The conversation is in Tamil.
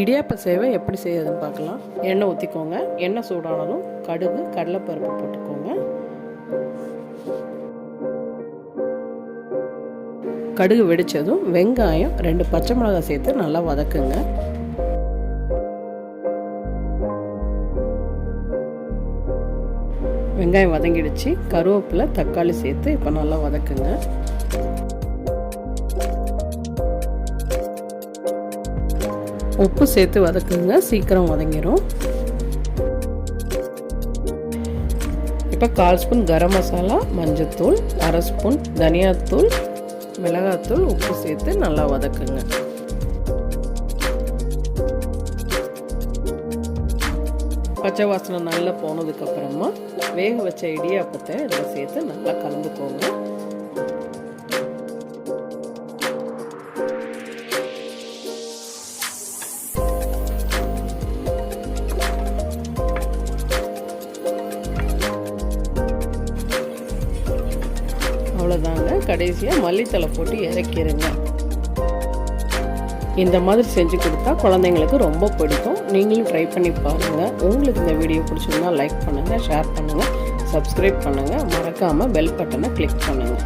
இடியாப்ப சேவை எப்படி செய்யறதுன்னு பார்க்கலாம். எண்ணெய் ஊற்றிக்கோங்க எண்ணெய் சூடானதும் கடுகு கடலைப்பருப்பு போட்டுக்கோங்க. கடுகு வெடித்ததும் வெங்காயம் ரெண்டு பச்சை மிளகாய் சேர்த்து நல்லா வதக்குங்க. வெங்காயம் வதங்கிடுச்சு. கருவேப்பிலை தக்காளி சேர்த்து இப்போ நல்லா வதக்குங்க. உப்பு சேர்த்து வதக்குங்க. சீக்கிரம் வதங்கிடும் இப்போ கால் ஸ்பூன் கரம் மசாலா மஞ்சத்தூள் அரை ஸ்பூன் தனியாத்தூள் மிளகாத்தூள் உப்பு சேர்த்து நல்லா வதக்குங்க. பச்சை வாசனை நல்லா போனதுக்கப்புறமா வேக வச்ச இடியாப்பத்தை இதில் சேர்த்து நல்லா கலந்துக்கோங்க. அவ்வளோதாங்க கடைசியாக மல்லித்தலை போட்டு இறக்கிடுங்க இந்த மாதிரி செஞ்சு கொடுத்தா குழந்தைங்களுக்கு ரொம்ப பிடிக்கும். நீங்களும் ட்ரை பண்ணி பாருங்கள் உங்களுக்கு இந்த வீடியோ பிடிச்சிருந்தா லைக் பண்ணுங்கள் ஷேர் பண்ணுங்கள் சப்ஸ்கிரைப் பண்ணுங்கள் மறக்காமல் பெல் பட்டனை கிளிக் பண்ணுங்கள்